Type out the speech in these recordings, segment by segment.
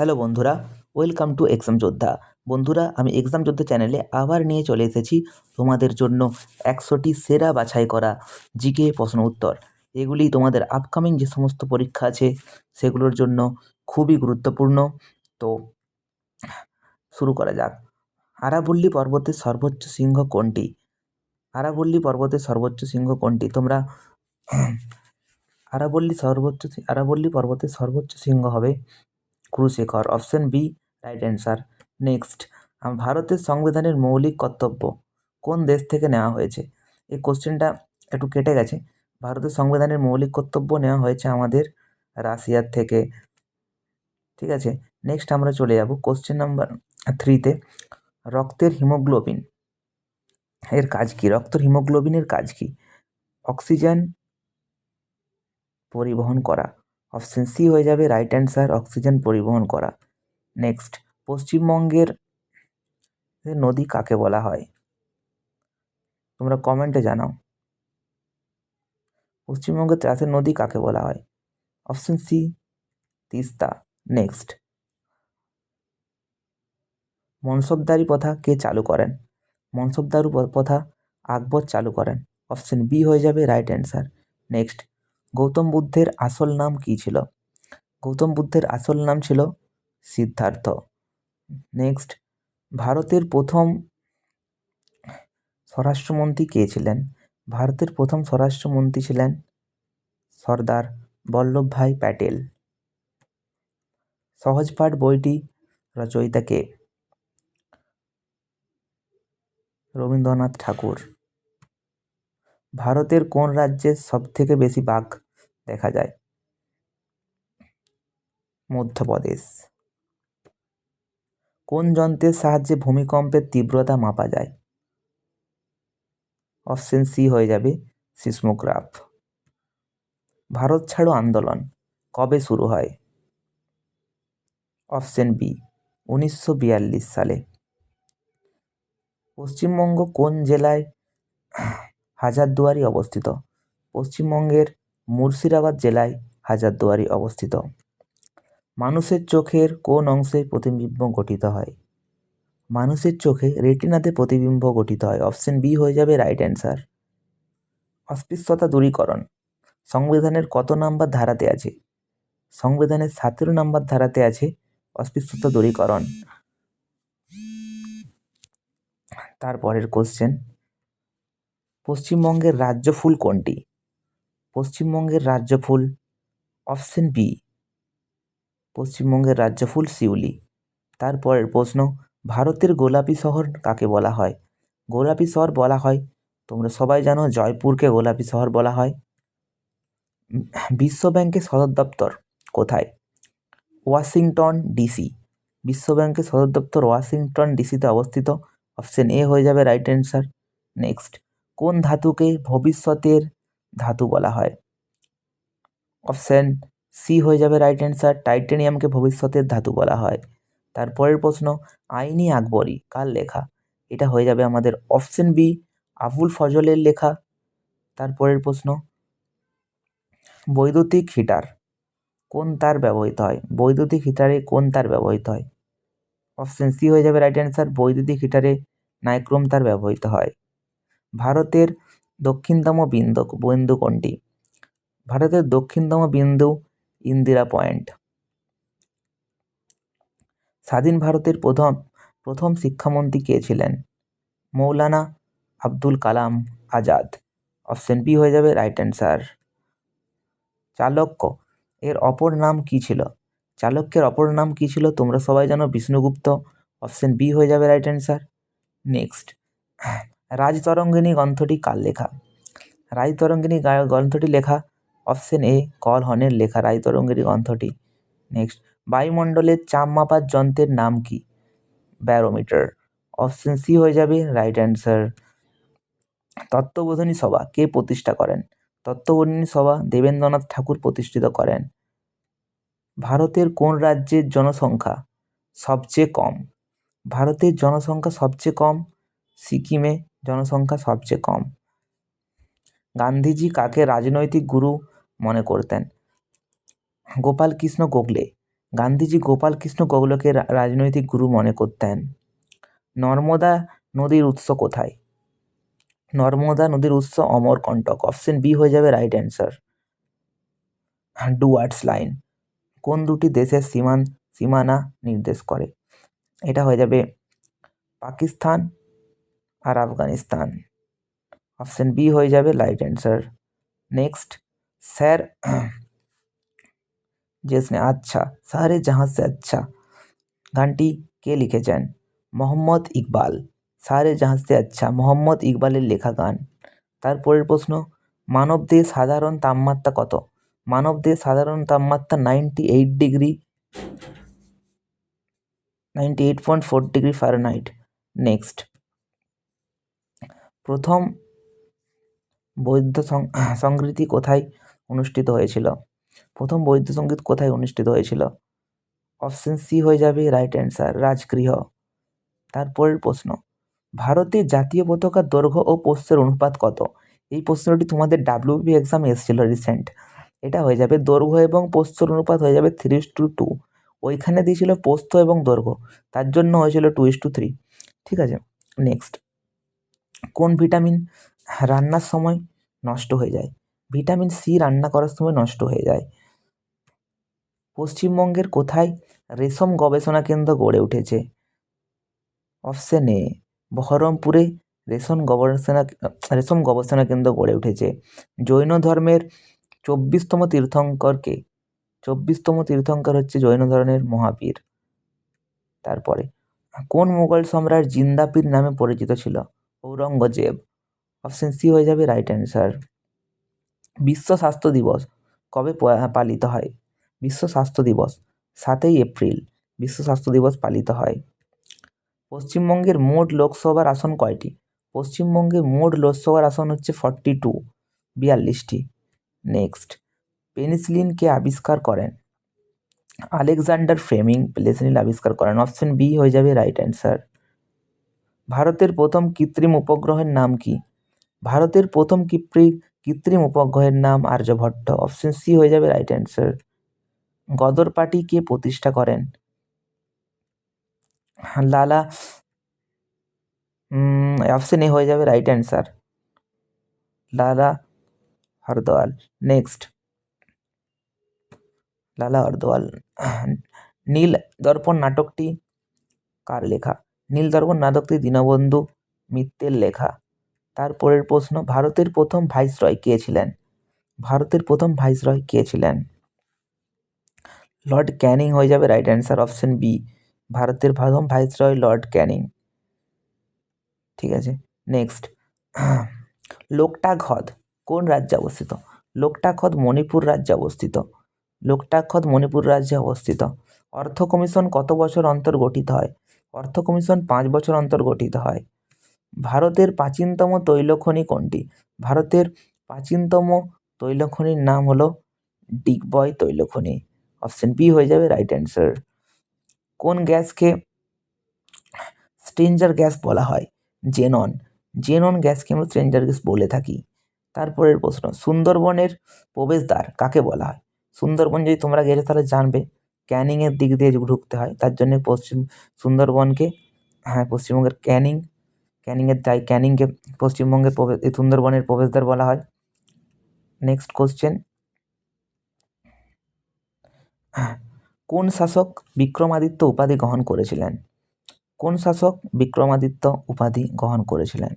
Hello বন্ধুরা welcome to exam যোদ্ধা বন্ধুরা, আমি এক্সাম যোদ্ধা চ্যানেলে আবার নিয়ে চলে এসেছি তোমাদের জন্য একশোটি সেরা বাছাই করা জিকে প্রশ্ন উত্তর। এগুলি তোমাদের আপকামিং যে সমস্ত পরীক্ষা আছে, সেগুলোর জন্য খুবই গুরুত্বপূর্ণ। তো, শুরু করা যাক। আরাবল্লী পর্বতের সর্বোচ্চ শৃঙ্গ কোনটি? আরাবল্লী পর্বতের সর্বোচ্চ শৃঙ্গ কোনটি? তোমরা আরাবল্লী সর্বোচ্চ আরাবল্লী পর্বতের সর্বোচ্চ শৃঙ্গ হবে Gurushikhar option B, right answer. Next ভারতের সংবিধানের মৌলিক কর্তব্য কোন দেশ থেকে নেওয়া হয়েছে? এই কোশ্চেনটা একটু কেটে গেছে। ভারতের সংবিধানের মৌলিক কর্তব্য নেওয়া হয়েছে আমাদের রাশিয়ার থেকে। ঠিক আছে, নেক্সট আমরা চলে যাব কোশ্চেন নাম্বার থ্রিতে। রক্তের হিমোগ্লোবিন, এর কাজ কী? রক্তের হিমোগ্লোবিনের কাজ কী? অক্সিজেন পরিবহন করা। অপশন সি হয়ে যাবে রাইট অ্যান্সার অক্সিজেন পরিবহন করা। নেক্সট পশ্চিমবঙ্গের নদী কাকে বলা হয়? তোমরা কমেন্টে জানাও। পশ্চিমবঙ্গের চাষের নদী কাকে বলা হয়? Option C Teesta. নেক্সট মনসবদারি প্রথা কে চালু করেন? মনসবদারু প্রথা আকবর চালু করেন। অপশন বি হয়ে যাবে রাইট অ্যান্সার নেক্সট গৌতম বুদ্ধের আসল নাম কী ছিল? গৌতম বুদ্ধের আসল নাম ছিল সিদ্ধার্থ। নেক্সট ভারতের প্রথম স্বরাষ্ট্রমন্ত্রী কে ছিলেন? ভারতের প্রথম স্বরাষ্ট্রমন্ত্রী ছিলেন সর্দার বল্লভভাই প্যাটেল। সহজপাঠ বইটি রচয়িতা কে? রবীন্দ্রনাথ ঠাকুর। ভারতের কোন রাজ্যে সবথেকে বেশি বাঘ দেখা যায়? মধ্যপ্রদেশ। কোন যন্ত্রের সাহায্যে ভূমিকম্পের তীব্রতা মাপা যায়? অপশন সি হয়ে যাবে সিসমোগ্রাফ। ভারত ছাড়ো আন্দোলন, কবে শুরু হয়? অপশন বি, উনিশশো বিয়াল্লিশ সালে। পশ্চিমবঙ্গ কোন জেলায় হাজারদুয়ারি অবস্থিত। পশ্চিমবঙ্গের মুর্শিদাবাদ জেলায় হাজারদুয়ারি অবস্থিত। মানুষের চোখের কোন অংশে প্রতিবিম্ব গঠিত হয়? মানুষের চোখে রেটিনাতে প্রতিবিম্ব গঠিত হয়। অপশন বি হয়ে যাবে রাইট অ্যান্সার অস্পৃশ্যতা দূরীকরণ। সংবিধানের কত নাম্বার ধারাতে আছে? সংবিধানের সতেরো নাম্বার ধারাতে আছে অস্পৃশ্যতা দূরীকরণ। তারপরের কোশ্চেন পশ্চিমবঙ্গের রাজ্য ফুল কোনটি? পশ্চিমবঙ্গের রাজ্য ফুল অপশন বি। পশ্চিমবঙ্গের রাজ্য ফুল শিউলি তারপরের প্রশ্ন, ভারতের গোলাপি শহর কাকে বলা হয়? গোলাপি শহর বলা হয়, তোমরা সবাই জানো জয়পুরকে গোলাপি শহর বলা হয়। বিশ্ব ব্যাংকের সদর দপ্তর কোথায়? Washington DC. বিশ্ব ব্যাংকের সদর দপ্তর ওয়াশিংটন ডিসিতে অবস্থিত। অপশন এ হয়ে যাবে রাইট অ্যান্সার। নেক্সট। কোন ধাতুকে ভবিষ্যতের ধাতু বলা হয়? অপশন সি হয়ে যাবে রাইট অ্যান্সার টাইটেনিয়ামকে ভবিষ্যতের ধাতু বলা হয়। তারপরের প্রশ্ন, আইনি আকবরী কার লেখা? এটা হয়ে যাবে আমাদের অপশান বি আবুল ফজলের লেখা। তারপরের প্রশ্ন, বৈদ্যুতিক হিটার কোন তার ব্যবহৃত হয়? বৈদ্যুতিক হিটারে কোন তার ব্যবহৃত হয়? অপশান সি হয়ে যাবে রাইট অ্যান্সার বৈদ্যুতিক হিটারে নাইক্রোম তার ব্যবহৃত হয়। ভারতের দক্ষিণতম বিন্দু বিন্দু কোনটি ভারতের দক্ষিণতম বিন্দু ইন্দিরা পয়েন্ট। স্বাধীন ভারতের প্রথম প্রথম শিক্ষামন্ত্রী কে ছিলেন? মৌলানা আব্দুল কালাম আজাদ। অপশন বি হয়ে যাবে রাইট অ্যান্সার চালক্য, এর অপর নাম কী ছিল? চালক্যের অপর নাম কী ছিল? তোমরা সবাই জানো বিষ্ণুগুপ্ত। অপশন বি হয়ে যাবে রাইট অ্যান্সার নেক্সট রাজতরঙ্গিনী গ্রন্থটি কার লেখা? রাজতরঙ্গিনী গ্রন্থটি লেখা? অপশন এ, কল হনের লেখা। রাজতরঙ্গিনী গ্রন্থটি। নেক্সট, বায়ুমণ্ডলের চাপ মাপার যন্ত্রের নাম কি? ব্যারোমিটার। অপশন সি হয়ে যাবে রাইট অ্যান্সার। তত্ত্ববোধনী সভা কে প্রতিষ্ঠা করেন? তত্ত্ববোধনী সভা দেবেন্দ্রনাথ ঠাকুর প্রতিষ্ঠিত করেন। ভারতের কোন রাজ্যের জনসংখ্যা সবচেয়ে কম? ভারতের জনসংখ্যা সবচেয়ে কম? সিকিমে জনসংখ্যা সবচেয়ে কম। গান্ধীজি কাকে রাজনৈতিক গুরু মনে করতেন? গোপাল কৃষ্ণ গোখলে। গান্ধীজি গোপাল কৃষ্ণ গোখলেকে রা- রাজনৈতিক গুরু মনে করতেন। নর্মদা নদীর উৎস কোথায়? নর্মদা নদীর উৎস অমরকণ্টক। অপশন বি হয়ে যাবে রাইট অ্যান্সার ডুয়ার্টস লাইন। কোন দুটি দেশের সীমান, সীমানা নির্দেশ করে? এটা হয়ে যাবে পাকিস্তান আর আফগানিস্তান। অপশান বি হয়ে যাবে লাইট অ্যান্সার নেক্সট স্যার জিসনে আচ্ছা সারে জাহাঁ সে আচ্ছা গানটি কে লিখেছেন মোহাম্মদ ইকবাল সারে জাহাঁ সে আচ্ছা মোহাম্মদ ইকবালের লেখা গান তারপরের প্রশ্ন মানবদের সাধারণ তাপমাত্রা কত মানবদের সাধারণ তাপমাত্রা ninety eight degree ninety eight point four degree Fahrenheit next প্রথম বৌদ্ধ সং- সংস্কৃতি কোথায় অনুষ্ঠিত হয়েছিল? প্রথম বৌদ্ধ সংগীত কোথায় অনুষ্ঠিত হয়েছিল? অপশন সি হয়ে যাবে রাইট অ্যান্সার রাজগৃহ। তারপরের প্রশ্ন, ভারতের জাতীয় পতাকার দৈর্ঘ্য ও প্রস্থের অনুপাত কত? এই প্রশ্নটি তোমাদের ডাব্লিউবি এক্সামে এসেছিল রিসেন্ট এটা হয়ে যাবে দৈর্ঘ্য এবং পোস্তর অনুপাত হয়ে যাবে থ্রি টু টু ওইখানে দিয়েছিল পোস্ত এবং দৈর্ঘ্য, তার জন্য হয়েছিল টু ইস টু থ্রি ঠিক আছে নেক্সট কোন ভিটামিন রান্নার সময় নষ্ট হয়ে যায়? ভিটামিন সি রান্না করার সময় নষ্ট হয়ে যায়। পশ্চিমবঙ্গের কোথায় রেশম গবেষণা কেন্দ্র গড়ে উঠেছে? অপশন এ, বহরমপুরে রেশম গবেষণা রেশম গবেষণা কেন্দ্র গড়ে উঠেছে। জৈন ধর্মের চব্বিশতম তীর্থঙ্করকে চব্বিশতম তীর্থঙ্কর হচ্ছে জৈন ধর্মের মহাবীর। তারপরে, কোন মুঘল সম্রাট জিন্দাপীর নামে পরিচিত ছিল? ঔরঙ্গজেব অপশন সি হয়ে যাবে রাইট অ্যান্সার বিশ্ব স্বাস্থ্য দিবস কবে পালিত হয়? বিশ্ব স্বাস্থ্য দিবস সাতই এপ্রিল বিশ্ব স্বাস্থ্য দিবস পালিত হয়। পশ্চিমবঙ্গের মোট লোকসভার আসন কয়টি? পশ্চিমবঙ্গে মোট লোকসভার আসন হচ্ছে ফর্টি টু বিয়াল্লিশটি। নেক্সট পেনিসিলিনকে আবিষ্কার করেন। আলেকজান্ডার ফ্রেমিং পেনিসিলিন আবিষ্কার করেন। অপশন বি হয়ে যাবে রাইট অ্যান্সার ভারতের প্রথম কৃত্রিম উপগ্রহের নাম কি? ভারতের প্রথম কৃত্রি, কৃত্রিম উপগ্রহের নাম আর্যভট্ট। অপশন সি হয়ে যাবে রাইট অ্যান্সার গদর পার্টি কে প্রতিষ্ঠা করেন। লালা অপশন এ হয়ে যাবে রাইট অ্যান্সার লালা হরদোয়াল। নেক্সট লালা হরদোয়াল। নীল দর্পণ নাটকটি কার লেখা? নীল দর্পণ নাটকটি দীনবন্ধু মিত্রের লেখা। তারপরের প্রশ্ন, ভারতের প্রথম ভাইসরয় কে ছিলেন? ভারতের প্রথম ভাইসরয় কে ছিলেন? লর্ড ক্যানিং হয়ে যাবে রাইট অ্যান্সার অপশন বি। ভারতের প্রথম ভাইসরয় লর্ড ক্যানিং। ঠিক আছে, নেক্সট। লোকটাক হ্রদ কোন রাজ্যে অবস্থিত? লোকটা হ্রদ মণিপুর রাজ্যে অবস্থিত। লোকটাক হ্রদ মণিপুর রাজ্যে অবস্থিত। অর্থ কমিশন কত বছর অন্তর গঠিত হয়? অর্থ কমিশন পাঁচ বছর অন্তর গঠিত হয়। ভারতের প্রাচীনতম তৈলখনি কোনটি? ভারতের প্রাচীনতম তৈলখনির নাম হলো ডিগবয় তৈল খনি। অপশন বি হয়ে যাবে রাইট অ্যান্সার। কোন গ্যাসকে স্ট্রেঞ্জার গ্যাস বলা হয়? জেনন। জেনন গ্যাসকে আমরা স্ট্রেঞ্জার গ্যাস বলে থাকি। তারপরের প্রশ্ন, সুন্দরবনের প্রবেশদ্বার কাকে বলা হয়? সুন্দরবন যদি তোমরা গেলে তাহলে জানবে ক্যানিংয়ের দিক দিয়ে ঢুকতে হয়। তার জন্যে পশ্চিম সুন্দরবনকে হ্যাঁ পশ্চিমবঙ্গের ক্যানিং, ক্যানিংয়ের তাই ক্যানিংকে পশ্চিমবঙ্গের প্রবে, এই সুন্দরবনের প্রবেশদ্বার বলা হয়। নেক্সট কোশ্চেন কোন শাসক বিক্রমাদিত্য উপাধি গ্রহণ করেছিলেন? কোন শাসক বিক্রমাদিত্য উপাধি গ্রহণ করেছিলেন?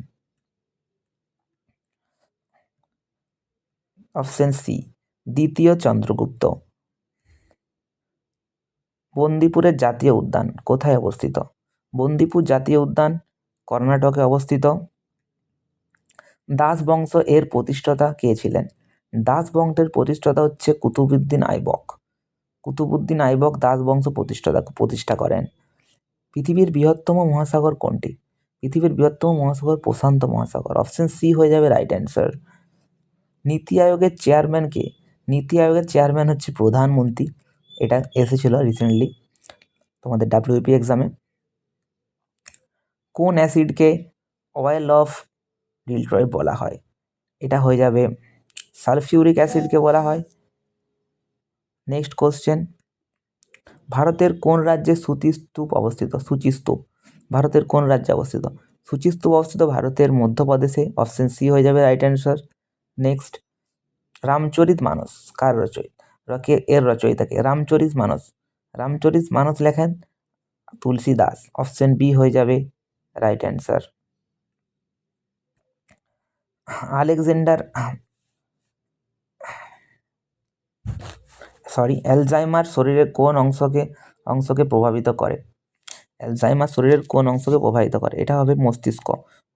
অপশন সি দ্বিতীয় চন্দ্রগুপ্ত। বন্দিপুরের জাতীয় উদ্যান কোথায় অবস্থিত? বন্দিপুর জাতীয় উদ্যান কর্ণাটকে অবস্থিত। দাস বংশ এর প্রতিষ্ঠাতা কে ছিলেন? দাস বংশের প্রতিষ্ঠাতা হচ্ছে কুতুবুদ্দিন আইবক। কুতুবুদ্দিন আইবক দাস বংশ প্রতিষ্ঠাতা, প্রতিষ্ঠা করেন। পৃথিবীর বৃহত্তম মহাসাগর কোনটি? পৃথিবীর বৃহত্তম মহাসাগর প্রশান্ত মহাসাগর। অপশন সি হয়ে যাবে রাইট অ্যান্সার। নীতি আয়োগের চেয়ারম্যান কে? নীতি আয়োগের চেয়ারম্যান হচ্ছে প্রধানমন্ত্রী। এটা এসেছিল রিসেন্টলি তোমাদের ডাব্লিউপি এক্সামে কোন অ্যাসিডকে অয়েল অফ ডিলট্রয় বলা হয়? এটা হয়ে যাবে সালফিউরিক অ্যাসিডকে বলা হয়। নেক্সট কোশ্চেন ভারতের কোন রাজ্যে সুতি স্তূপ অবস্থিত? সূচি স্তূপ। ভারতের কোন রাজ্যে অবস্থিত? সূচি স্তূপ অবস্থিত ভারতের মধ্যপ্রদেশে। অপশন সি হয়ে যাবে right answer next Ramcharit Manas, কার রচয়িত? কে এর রচয়িতাকে রামচরিত মানস। রামচরিত মানস লেখেন তুলসী দাস অপশন বি হয়ে যাবে right answer Alexander sorry Alzheimer শরীরের কোন অংশকে অংশকে প্রভাবিত করে? অ্যালজাইমার শরীরের কোন অংশকে প্রভাবিত করে? এটা হবে মস্তিষ্ক।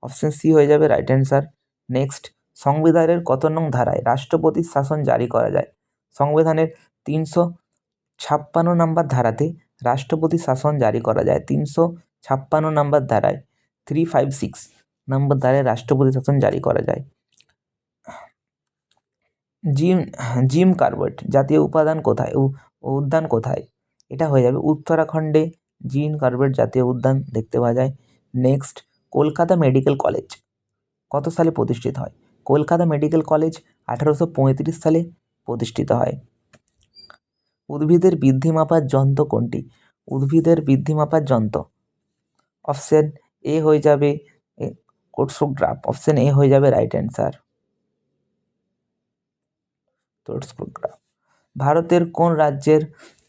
অপশন সি হয়ে যাবে রাইট অ্যান্সার নেক্সট সংবিধানের কত নং ধারায় রাষ্ট্রপতির শাসন জারি করা যায়? সংবিধানের তিনশো ছাপ্পান্ন নম্বর ধারাতে রাষ্ট্রপতি শাসন জারি করা যায়। তিনশো ছাপ্পান্ন নম্বর ধারায় থ্রি ফাইভ সিক্স নম্বর ধারায় রাষ্ট্রপতি শাসন জারি করা যায়। জিম জিম কার্বেট, জাতীয় উপাদান কোথায় উদ্যান কোথায়? এটা হয়ে যাবে উত্তরাখণ্ডে। জিম কার্বেট জাতীয় উদ্যান দেখতে পাওয়া যায়। Next, Kolkata medical college. কত সালে প্রতিষ্ঠিত হয়? কলকাতা মেডিকেল কলেজ আঠারোশো পঁয়ত্রিশ সালে প্রতিষ্ঠিত হয়। উদ্ভিদের বৃদ্ধি মাপার যন্ত্র কোনটি? উদ্ভিদের বৃদ্ধি মাপার যন্ত্র। অপশন এ হয়ে যাবে কোটসোগ্রাফ অপশন এ হয়ে যাবে রাইট অ্যান্সার। তোটসোগ্রাফ ভারতের কোন রাজ্যের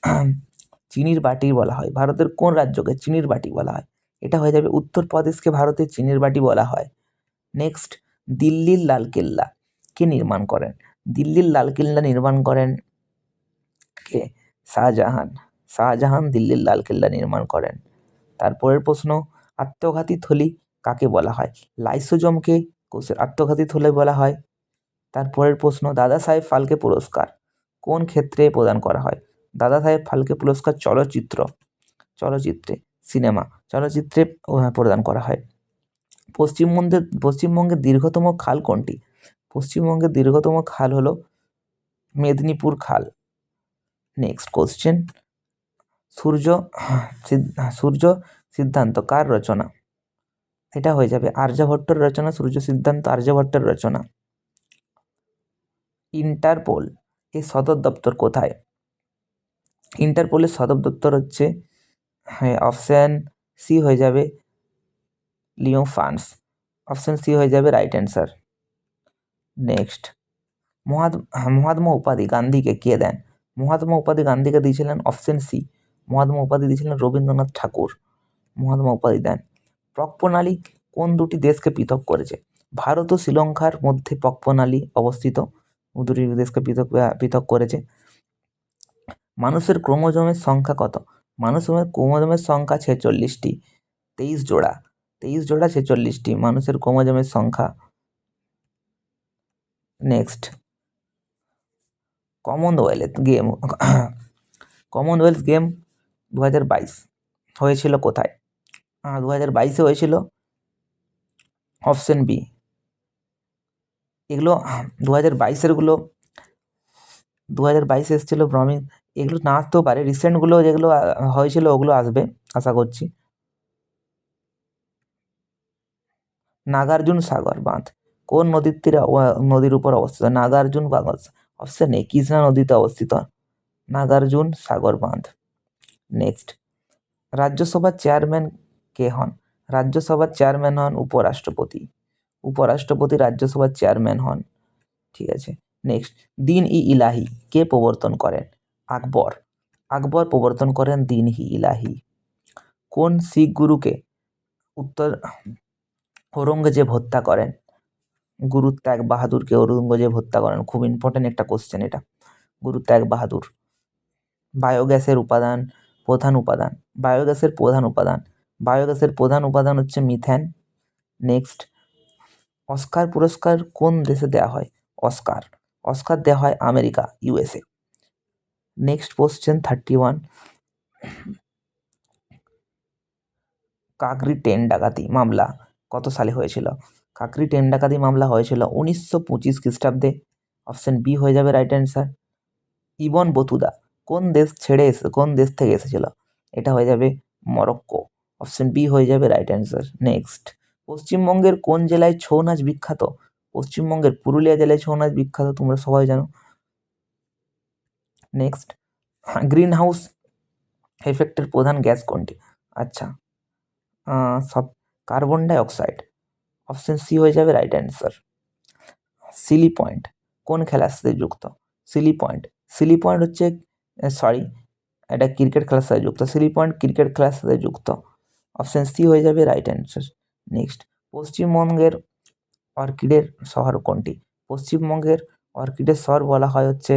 চিনির বাটি বলা হয়? ভারতের কোন রাজ্যকে চিনির বাটি বলা হয়? এটা হয়ে যাবে উত্তরপ্রদেশকে ভারতের চিনির বাটি বলা হয়। নেক্সট, দিল্লির লালকেল্লা কে নির্মাণ করেন? দিল্লির লালকেল্লা নির্মাণ করেন কে? শাহজাহান। শাহজাহান দিল্লির লালকেল্লা নির্মাণ করেন। তারপরের প্রশ্ন, আত্মঘাতী থলি কাকে বলা হয়? লাইসোজমকে কোষের আত্মঘাতী থলি বলা হয়? তারপরের প্রশ্ন, দাদা সাহেব ফালকে পুরস্কার কোন ক্ষেত্রে প্রদান করা হয়? দাদা সাহেব ফালকে পুরস্কার চলচ্চিত্র, চলচ্চিত্রে, সিনেমা, চলচ্চিত্রে প্রদান করা হয়। পশ্চিমবঙ্গের পশ্চিমবঙ্গের দীর্ঘতম খাল কোনটি? পশ্চিমবঙ্গের দীর্ঘতম খাল হলো মেদিনীপুর খাল। নেক্সট কোশ্চেন সূর্য সূর্য সিদ্ধান্ত, কার রচনা? এটা হয়ে যাবে আর্যভট্টর রচনা, সূর্য সিদ্ধান্ত আর্যভট্টের রচনা। ইন্টারপোল এর সদর দপ্তর কোথায়? ইন্টারপোলের সদর দপ্তর হচ্ছে হ্যাঁ অপশান সি হয়ে যাবে লিও, ফ্রান্স। অপশান সি হয়ে যাবে right answer next. Mahatma Mahatma উপাধি গান্ধীকে কে দেন? মহাত্মা উপাধি গান্ধীকে দিয়েছিলেন অপশন সি। মহাত্মা উপাধি দিয়েছিলেন রবীন্দ্রনাথ ঠাকুর। মহাত্মা উপাধি দেন। প্রক প্রণালী কোন দুটি দেশকে পৃথক করেছে? ভারত ও শ্রীলঙ্কার মধ্যে প্রক প্রণালী অবস্থিত। দুটি দেশকে পৃথক পৃথক করেছে। মানুষের ক্রোমোজোমের সংখ্যা কত? মানুষের ক্রোমোজোমের সংখ্যা ছেচল্লিশটি। তেইশ জোড়া। তেইশ জোড়া ছেচল্লিশটি। মানুষের ক্রোমোজোমের সংখ্যা next Commonwealth game Commonwealth game দু হাজার বাইশ হয়েছিল কোথায়? দু হাজার বাইশে হয়েছিল অপশন বি এগুলো দু হাজার বাইশেরগুলো দু হাজার বাইশে এসেছিল প্রমিস এগুলো না আসতেও পারে। রিসেন্টগুলো যেগুলো হয়েছিল ওগুলো আসবে, আশা করছি। নাগার্জুন সাগর বাঁধ। কোন নদীর তীরে নদীর উপর অবস্থিত? নাগার্জুন বাঁধ। অপশন এ কৃষ্ণা নদীতে অবস্থিত। নাগার্জুন সাগর বাঁধ। নেক্সট রাজ্যসভার চেয়ারম্যান কে হন? রাজ্যসভার চেয়ারম্যান হন উপরাষ্ট্রপতি। উপরাষ্ট্রপতি রাজ্যসভার চেয়ারম্যান হন। ঠিক আছে। নেক্সট দিন ই ইলাহি, কে প্রবর্তন করেন? আকবর। আকবর প্রবর্তন করেন দিন ই ইলাহি। কোন শিখ গুরুকে উত্তর ঔরঙ্গজেব হত্যা করেন? গুরু ত্যাগ বাহাদুরকে ঔরঙ্গজেব হত্যা করেন। খুব ইম্পর্টেন্ট একটা কোশ্চেন এটা। গুরু ত্যাগ বাহাদুর। বায়োগ্যাসের উপাদান প্রধান উপাদান। বায়োগ্যাসের প্রধান উপাদান। বায়োগ্যাসের প্রধান উপাদান হচ্ছে মিথেন নেক্সট অস্কার পুরস্কার কোন দেশে দেওয়া হয়? অস্কার। অস্কার দেওয়া হয় America USA next question thirty one Kakori train ডাকাতি মামলা কত সালে হয়েছিল? কাকরি ট্রেন ডাকাতি মামলা হয়েছিল উনিশশো পঁচিশ খ্রিস্টাব্দে। অপশন বি হয়ে যাবে রাইট অ্যান্সার ইবন বতুদা, কোন দেশ ছেড়ে এসে, কোন দেশ থেকে এসেছিল? এটা হয়ে যাবে মরক্কো। অপশন বি হয়ে যাবে রাইট অ্যান্সার নেক্সট পশ্চিমবঙ্গের কোন জেলায় ছৌ নাচ বিখ্যাত? পশ্চিমবঙ্গের পুরুলিয়া জেলায় ছৌ নাচ বিখ্যাত, তোমরা সবাই জানো। নেক্সট গ্রিন হাউস এফেক্টের প্রধান গ্যাস কোনটি? আচ্ছা সব carbon dioxide option C হয়ে যাবে রাইট অ্যান্সার সিলি পয়েন্ট কোন খেলার সাথে যুক্ত? সিলি পয়েন্ট সিলি পয়েন্ট হচ্ছে সরি এটা ক্রিকেট খেলার সাথে যুক্ত। সিলি পয়েন্ট ক্রিকেট খেলার সাথে যুক্ত। অপশন সি হয়ে যাবে রাইট অ্যান্সার নেক্সট পশ্চিমবঙ্গের অর্কিডের শহর কোনটি? পশ্চিমবঙ্গের অর্কিডের শহর বলা হয় হচ্ছে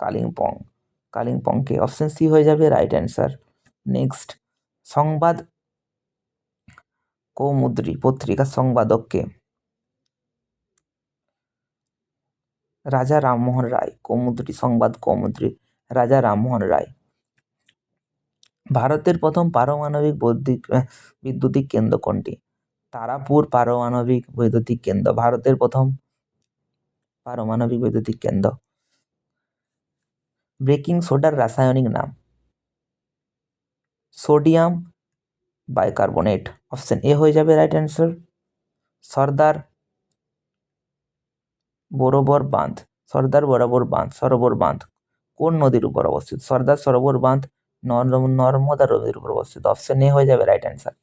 কালিম্পং। কালিম্পংকে অপশন সি হয়ে যাবে রাইট অ্যান্সার নেক্সট সংবাদ কৌমুদ্রি পত্রিকার সংবাদককে। রাজা রামমোহন রায়, কৌমুদ্রী সংবাদ কৌমুদ্রী, রাজা রামমোহন রায়। ভারতের প্রথম পারমাণবিক বৈদ্যুতিক বিদ্যুতিক কেন্দ্র কোনটি? তারাপুর পারমাণবিক বৈদ্যুতিক কেন্দ্র, ভারতের প্রথম পারমাণবিক বৈদ্যুতিক কেন্দ্র। ব্রেকিং সোডার রাসায়নিক নাম। সোডিয়াম বাইকার্বনেট অপশন এ হয়ে যাবে রাইট অ্যান্সার সর্দার বরাবর বাঁধ। সর্দার বরাবর বাঁধ, সরোবর বাঁধ কোন নদীর উপর অবস্থিত? সর্দার সরোবর বাঁধ নর্মদা নদীর উপর অবস্থিত। অপশন এ হয়ে যাবে রাইট অ্যান্সার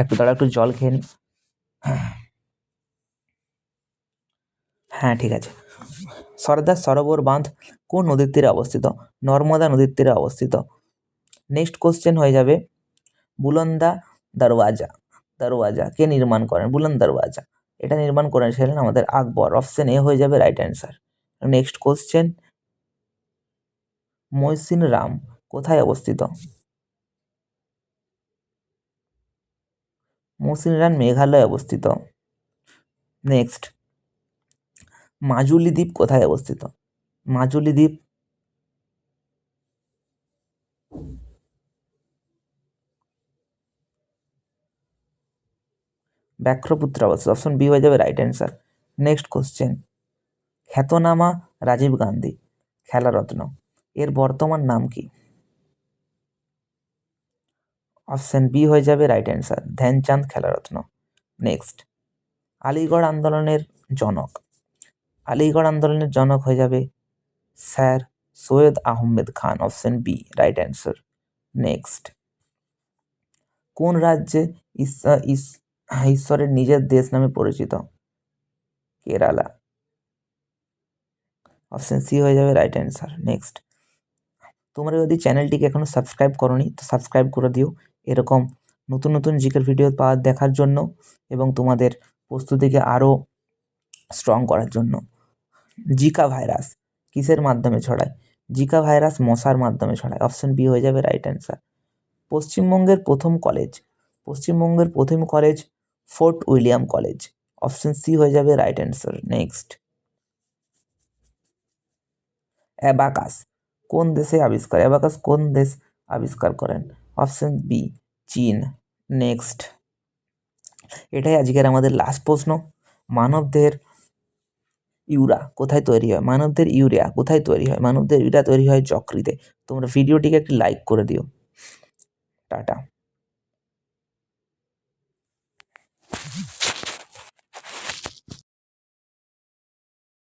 একটু দাঁড়া একটু জল খেয়ে হ্যাঁ ঠিক আছে। সর্দার সরোবর বাঁধ কোন নদীর তীরে অবস্থিত? নর্মদা নদীর তীরে অবস্থিত। নেক্সট কোশ্চেন হয়ে যাবে। বুলন্দা দরওয়াজা দরওয়াজা কে নির্মাণ করেন? বুলন্দ দরওয়াজা। এটা নির্মাণ করেছিলেন আমাদের আকবর। অপশন এ হয়ে যাবে right answer next question Mawsynram কোথায় অবস্থিত? মৌসিনরাম মেঘালয়ে অবস্থিত। নেক্সট মাজুলি দ্বীপ কোথায় অবস্থিত? মাজুলি দ্বীপ ব্যাঘ্রপুত্র অবস্থিত অপশন বি হয়ে যাবে রাইট অ্যান্সার নেক্সট কোশ্চেন খ্যাতনামা রাজীব গান্ধী, খেলারত্ন। এর বর্তমান নাম কি? অপশন বি হয়ে যাবে right answer Dhyan Chand Khel Ratna. Next Aligarh আন্দোলনের জনক। আলিগড় আন্দোলনের জনক হয়ে যাবে sir Syed Ahmed Khan. Option B right answer next কোন রাজ্যে ঈশ্বরের নিজের দেশ নামে পরিচিত। কেরালা। অপশন সি হয়ে যাবে রাইট অ্যান্সার নেক্সট তোমরা যদি চ্যানেলটিকে এখনও সাবস্ক্রাইব করনি, তো সাবস্ক্রাইব করে দিও। এরকম নতুন নতুন জিকের ভিডিও পাওয়ার দেখার জন্য এবং তোমাদের প্রস্তুতিকে আরও স্ট্রং করার জন্য। জিকা ভাইরাস কিসের মাধ্যমে ছড়ায়? জিকা ভাইরাস মশার মাধ্যমে ছড়ায়। অপশন বি হয়ে যাবে রাইট অ্যান্সার পশ্চিমবঙ্গের প্রথম কলেজ পশ্চিমবঙ্গের প্রথম college Fort William college. Option C হয়ে যাবে রাইট অ্যান্সার। নেক্সট। অ্যাবাকাস। কোন দেশে আবিষ্কার? অ্যাবাকাস কোন দেশ আবিষ্কার করেন? অপশন বি, চীন। নেক্সট। এটাই আজকের আমাদের লাস্ট প্রশ্ন। মানবদের ইউরা কোথায় তৈরি হয়? মানবদের ইউরিয়া কোথায় তৈরি হয়? মানবদের ইউরিয়া তৈরি হয় যকৃতে। তোমরা ভিডিওটিকে একটি লাইক করে দিও। টাটা।